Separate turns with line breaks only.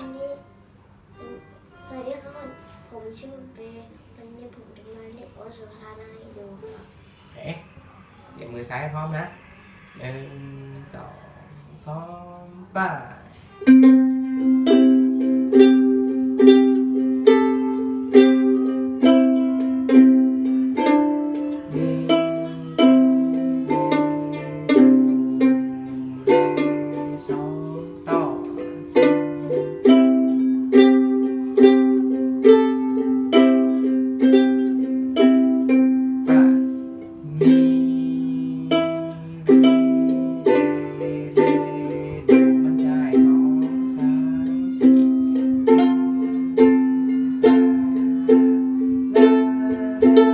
วันนี้ สวัสดีครับผมชื่อเบย์วันนี้ผมจะมาเล่นโอโซซานาให้ดูครับ
เอ๊ะเดี๋ยวมือซ้ายพร้อมนะหนึ่งสองพร้อมไป้าสอง thank you